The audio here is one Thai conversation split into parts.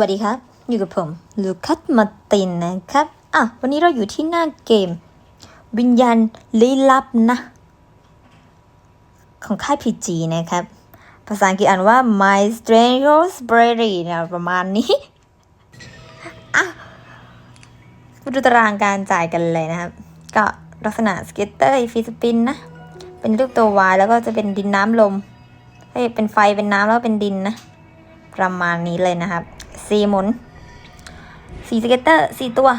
วัสดีครับ อยู่กับผมลูคัสมาตินนะครับ อะ วันนี้เราอยู่ที่หน้าเกม วิญญาณลี้ลับนะ ของค่าย PG นะครับ ภาษาอังกฤษอ่านว่า My Stranger's Berry นะประมาณนี้ อะมาดูตารางการจ่ายกันเลยนะครับ ก็ลักษณะสเก็ตเตอร์ฟีสปินนะ เป็นรูปตัววายแล้วก็จะเป็นดินน้ำลมเฮ้ยเป็นไฟเป็นน้ำแล้วเป็นดินนะประมาณนี้เลยนะครับ สี่หมุนสี่สเก็ตเตอร์สี่ตัว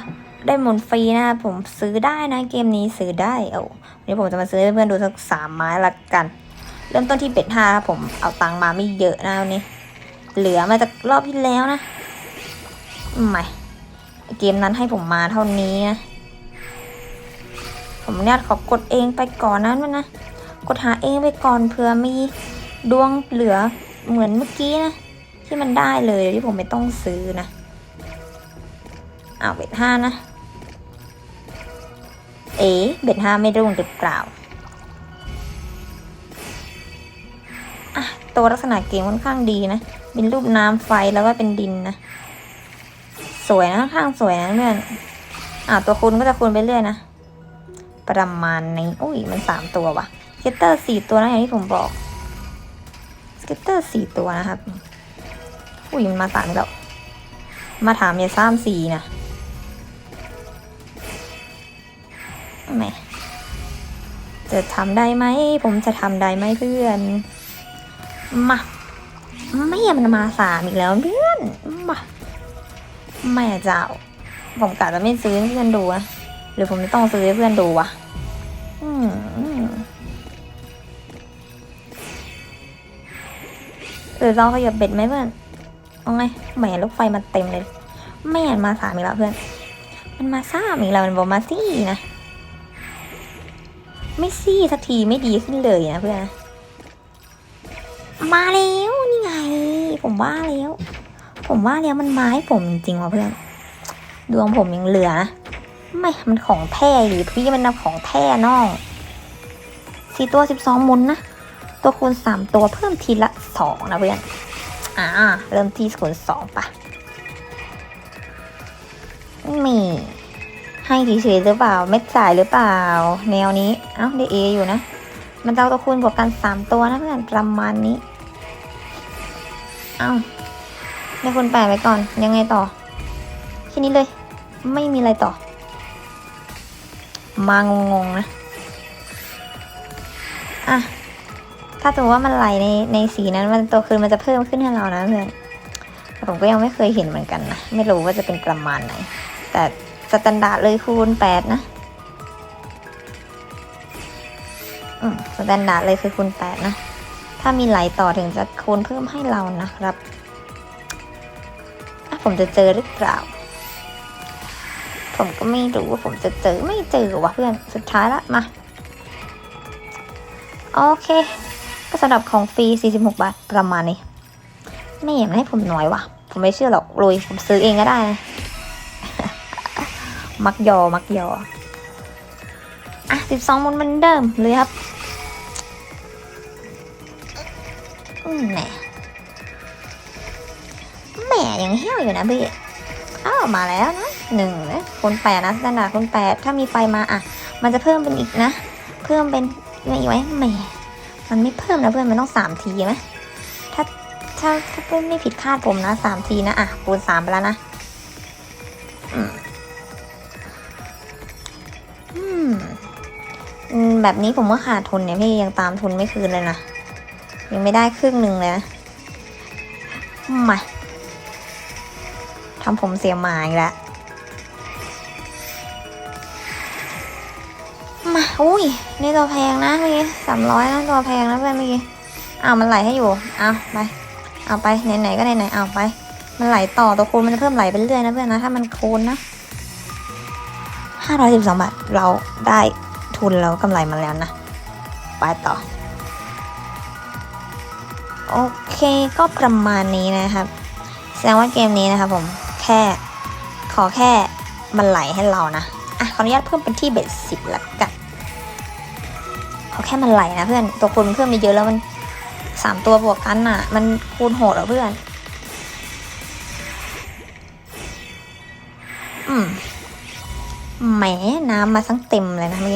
ได้หมุนฟรีนะครับผมซื้อได้นะเกมนี้ซื้อได้เอาวันนี้ผมจะมาซื้อให้เพื่อนดูสักสามไม้ละกัน เริ่มต้นที่เบ็ดห้าครับผมเอาตังมาไม่เยอะนะวันนี้ เหลือมาจากรอบที่แล้วนะไม่เกมนั้นให้ผมมาเท่านี้นะผมเนี่ยขอกดเองไปก่อนนั้นนะกดหาเองไปก่อนเผื่อมีดวงเหลือเหมือนเมื่อกี้นะ ที่มันได้เลยที่ผมไม่ต้องซื้อนะเอาเบ็ดห้านะ เอ๋เบ็ดห้าไม่รุ่งหรือเปล่าอะตัวลักษณะเกมค่อนข้างดีนะ เป็นรูปน้ำไฟแล้วก็เป็นดินนะ สวยนะค่อนข้างสวยนะเพื่อนอ่าตัวคูณก็จะคูณไปเรื่อยนะ ประมาณนี้อุ้ยมันสามตัวว่ะสเก็ตเตอร์สี่ตัวนะอย่างที่ผมบอกสเก็ตเตอร์สี่ตัวนะครับ อุ้ยมันมาสามแล้ว มาถามอย่าซ้ำสี่นะแหมจะทำได้ไหม ผมจะทำได้ไหมเพื่อน มาไม่มันมาสามอีกแล้วเพื่อนมาแม่เจ้า ผมกะจะไม่ซื้อเพื่อนดูอะหรือผมจะต้องซื้อเพื่อนดูวะอืมหรือเราขยับเบ็ดไหมเพื่อน เอาไงแหมลูกไฟมันเต็มเลยไม่นมาสามอีกแล้วเพื่อน มันมาสามอีกแล้วมันบอกมาสี่นะ ไม่ซี่สักทีไม่ดีขึ้นเลยนะเพื่อน มาแล้วนี่ไง ผมว่าแล้ว ผมว่าแล้วมันมาให้ผมจริงๆว่ะเพื่อน ดวงผมยังเหลือ ไม่ มันของแท้หรือพี่มันนำของแท้น้องสี่ตัวสิบสองมุนนะ ตัวคูณสามตัวเพิ่มทีละสองนะเพื่อน อ่าเริ่มที่คูณสองปะมี ให้เฉยๆหรือเปล่า ไม่จ่ายหรือเปล่า แนวนี้ เอ้าได้เออยู่นะ มันเอาตัวคูณบวกกันสามตัวนะเพื่อนประมาณนี้ เอ้าได้คูณแปดไปก่อน ยังไงต่อ แค่นี้เลย ไม่มีอะไรต่อ มางงๆนะ อะ ถ้าสมมติว่ามันไหลในในสีนั้นมันตัวคืนมันจะเพิ่มขึ้นให้เรานะเพื่อนผมก็ยังไม่เคยเห็นเหมือนกันนะ ไม่รู้ว่าจะเป็นประมาณไหน แต่สแตนดาร์ดเลยคูณแปดนะอืมสแตนดาร์ดเลยคือคูณแปดนะ ถ้ามีไหลต่อถึงจะคูณเพิ่มให้เรานะครับอะผมจะเจอหรือเปล่า ผมก็ไม่รู้ว่าผมจะเจอไม่เจอวะเพื่อน สุดท้ายละมา โอเค สำหรับของฟรี 46 บาท ประมาณนี้ ไม่เห็นให้ผมน้อยวะผมไม่เชื่อหรอกลุยผมซื้อเองก็ได้ มักยอ มักยอ อะ 12มุนเหมือนเดิมเลยครับแหมแหมยังเหี้ยวอยู่นะพี่อ้าวมาแล้วนะหนึ่งนะคูณแปดนะสแตนดาร์ดคูณแปดถ้ามีไฟมาอะ มันจะเพิ่มเป็นอีกนะ เพิ่มเป็นอะไรอีกไหมแหม มันไม่เพิ่มนะเพื่อนมันต้องสามทีไหมถ้าถ้าถ้าเพื่อนไม่ผิดคาดผมนะสามทีนะ อะคูณสามไปแล้วนะอืมแบบนี้ผมว่าขาดทุนเนี่ยพี่ยังตามทุนไม่คืนเลยนะ ยังไม่ได้ครึ่งหนึ่งเลยนะมาทำผมเสียหมายแล้ว อุ้ยนี่ตัวแพงนะเมื่อกี้สามร้อยนะตัวแพงนะเพื่อนเมื่อกี้เอามันไหลให้อยู่เอาไปเอาไปไหนๆก็ไหนๆเอาไป มันไหลต่อตัวคูณมันจะเพิ่มไหลไปเรื่อยนะเพื่อนนะถ้ามันคูณนะห้าร้อยสิบสองบาทเราได้ทุนแล้วกำไรมาแล้วนะไปต่อ โอเคก็ประมาณนี้นะครับ แสดงว่าเกมนี้นะครับผมแค่ขอแค่มันไหลให้เรานะ อะขออนุญาตเพิ่มเป็นที่เบสสิบละกัน แค่มันไหลนะเพื่อน ตัวคูณเพิ่มไปเยอะแล้วมันสามตัวบวกกันอะ มันคูณโหดอะเพื่อน อืมแหมน้ำมาสั้งเต็มเลยนะมี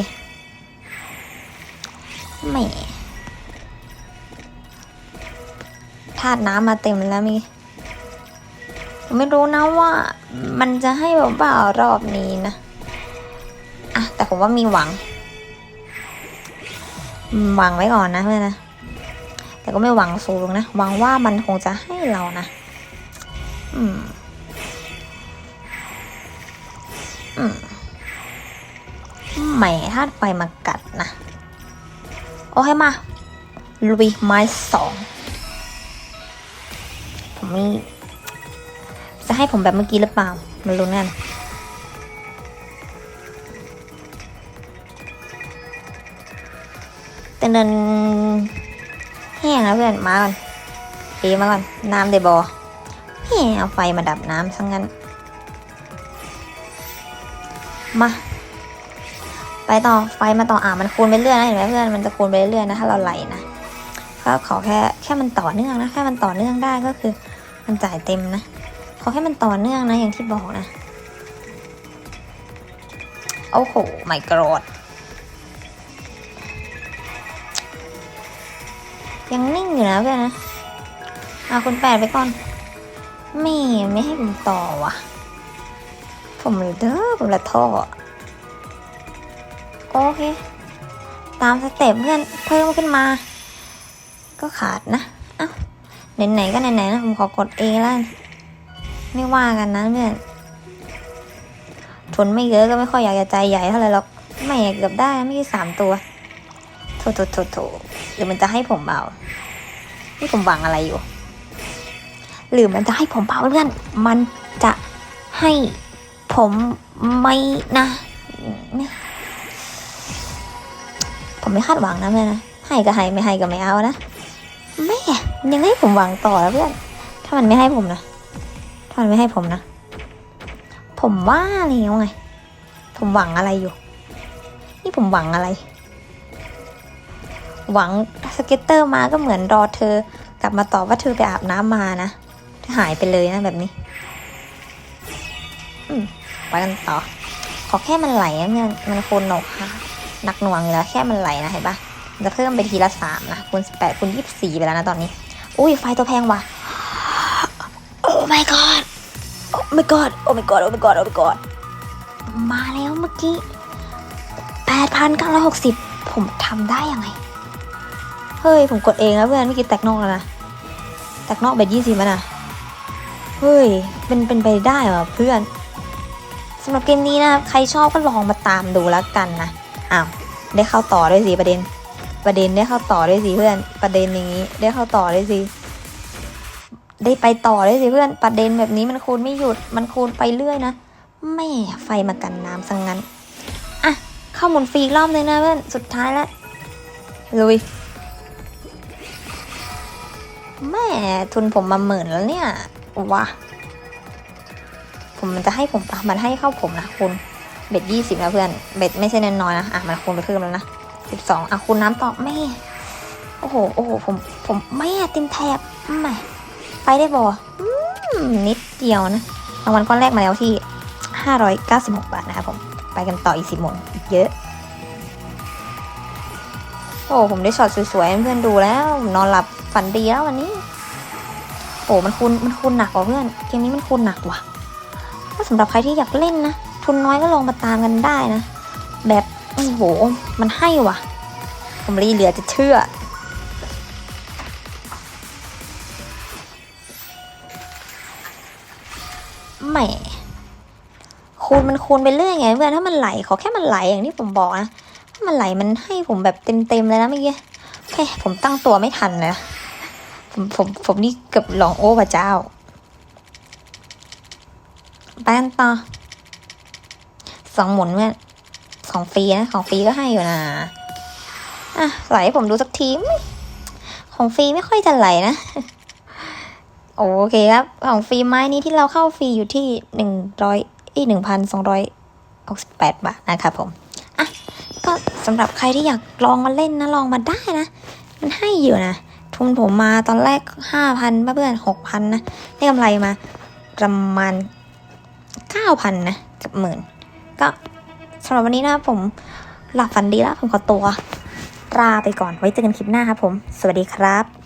แหมธาตุน้ำมาเต็มแล้วมีไม่รู้นะว่ามันจะให้เปล่ารอบนี้นะ อะ แต่ผมว่ามีหวัง หวังไว้ก่อนนะเพื่อนนะ แต่ก็ไม่หวังสูงนะ หวังว่ามันคงจะให้เรานะ อืม อืมแหมถ้าไฟมากัดนะ โอเคมา ลุยไม้สอง ผมมีจะให้ผมแบบเมื่อกี้หรือเปล่ามาลุ้นกัน เดินแห้งแล้วเพื่อนมาก่อนเอมาก่อน น้ำเดบอแหมเอาไฟมาดับน้ำซะงั้น มา ไปต่อ ไฟมาต่ออ่ามันคูณไปเรื่อยนะ เห็นไหมเพื่อน มันจะคูณไปเรื่อยนะ ถ้าเราไหลนะก็ขอแค่แค่มันต่อเนื่องนะ แค่มันต่อเนื่องได้ก็คือ มันจ่ายเต็มนะ ขอแค่มันต่อเนื่องนะ อย่างที่บอกนะ โอ้โห ไม่กรอด ยังนิ่งอยู่นะเพื่อนนะเอาคุณแปดไปก่อน ไม่ไม่ให้ผมต่อวะผมเลยเด้อผมละท่อโอเค ตามสเต็ปเพื่อนเพิ่มขึ้นมา ก็ขาดนะเอ้าไหนๆก็ไหนๆนะผมขอกด A แล้วไม่ว่ากันนะเพื่อนทนไม่เยอะก็ไม่ค่อยอยากจะใจใหญ่เท่าไหร่หรอกไม่เกือบได้ไม่ใช่สามตัว โถโถโถหรือมันจะให้ผมเบานี่ผมหวังอะไรอยู่ หรือมันจะให้ผมเบาเพื่อน มันจะให้ผมไม่นะ ผมไม่คาดหวังนะเพื่อนะ ให้ก็ให้ไม่ให้ก็ไม่เอานะ แม่ยังให้ผมหวังต่อแล้วเพื่อน ถ้ามันไม่ให้ผมนะ ถ้ามันไม่ให้ผมนะ ผมว่าแล้วไง ผมหวังอะไรอยู่ นี่ผมหวังอะไร หวังสเก็ตเตอร์มาก็เหมือนรอเธอ กลับมาตอบว่าเธอไปอาบน้ำมานะหายไปเลยนะแบบนี้อืมไปกันต่อ ขอแค่มันไหลนะเพื่อนมันโคนหนกค่ะหนักหน่วงอยู่แล้วแค่มันไหลนะเห็นปะจะเพิ่มไปทีละสามนะคูณสิบแปดคูณยี่สิบสี่ไปแล้วนะตอนนี้ อุ้ยไฟตัวแพงว่ะโอ้ my god โอ้ my god โอ้ my god โอ้ my god โอ้ my god มาแล้วเมื่อกี้แปดพันเก้าร้อยหกสิบผมทำได้ยังไง เฮ้ย ผมกดเองนะเพื่อนเมื่อกี้แตกนอกแล้วนะ แตกนอกแบบยี่สิบนะเฮ้ย เป็นเป็นไปได้หรอเพื่อนสำหรับเกมนี้นะครับใครชอบก็ลองมาตามดูแล้วกันนะอ้าวได้เข้าต่อด้วยสิประเด็น ประเด็นได้เข้าต่อด้วยสิเพื่อน ประเด็นอย่างนี้ ได้เข้าต่อด้วยสิได้ไปต่อด้วยสิเพื่อนประเด็นแบบนี้มันคูณไม่หยุดมันคูณไปเรื่อยนะแม่ไฟมากันน้ำสังงั้นอะเข้าหมุนฟรีอีกรอบเลยนะเพื่อนสุดท้ายแล้วลุย แม่ทุนผมมาหมื่นแล้วเนี่ยว้าผมมันจะให้ผมปะมันให้เข้าผมนะคุณเบ็ดยี่สิบนะเพื่อน เบ็ดไม่ใช่น้อยๆนะ อะ มันคูณไปเพิ่มแล้วนะสิบสองอะคูณน้ำต่อแม่ โอ้โห โอ้โห ผม ผมแม่เต็มแถบแม่ไปได้บ่อืมนิดเดียวนะรางวัลก้อนแรกมาแล้วที่ห้าร้อยเก้าสิบหกบาทนะครับผม ไปกันต่ออีกสิบหมุนอีกเยอะ โอ้ผมได้ช็อตสวยๆให้เพื่อนดูแล้วนอนหลับฝันดีแล้ววันนี้ โอ้มันคูณมันคูณหนักกว่าเพื่อนเกมนี้มันคูณหนักว่ะก็สำหรับใครที่อยากเล่นนะทุนน้อยก็ลองมาตามกันได้นะ แบบโอ้โหมันให้ว่ะ ผมรีเหลือจะเชื่อแหมคูณมันคูณไปเรื่อยไงเพื่อนถ้ามันไหลขอแค่มันไหลอย่างที่ผมบอกนะ ถ้ามันไหลมันให้ผมแบบเต็มๆเลยนะเมื่อกี้แค่ผมตั้งตัวไม่ทันนะ ผมผมผมนี่เกือบหลองโอ้พระเจ้าไปกันต่อสองหมุนเนี่ยของฟรีนะของฟรีก็ให้อยู่นะอะไหลให้ผมดูสักทีมของฟรีไม่ค่อยจะไหลนะโอเคครับ ของฟรีไม้นี้ที่เราเข้าฟรีอยู่ที่หนึ่งร้อยอีหนึ่งพันสองร้อยหกสิบแปดบาทนะครับผม สำหรับใครที่อยากลองมาเล่นนะลองมาได้นะ มันให้อยู่นะทุนผมมาตอนแรกห้าพันเพื่อนหกพันนะได้กำไรมาประมาณเก้าพันนะกับหมื่นก็สำหรับวันนี้นะผมหลับฝันดีแล้วผมขอตัวลาไปก่อนไว้เจอกันคลิปหน้าครับผม สวัสดีครับ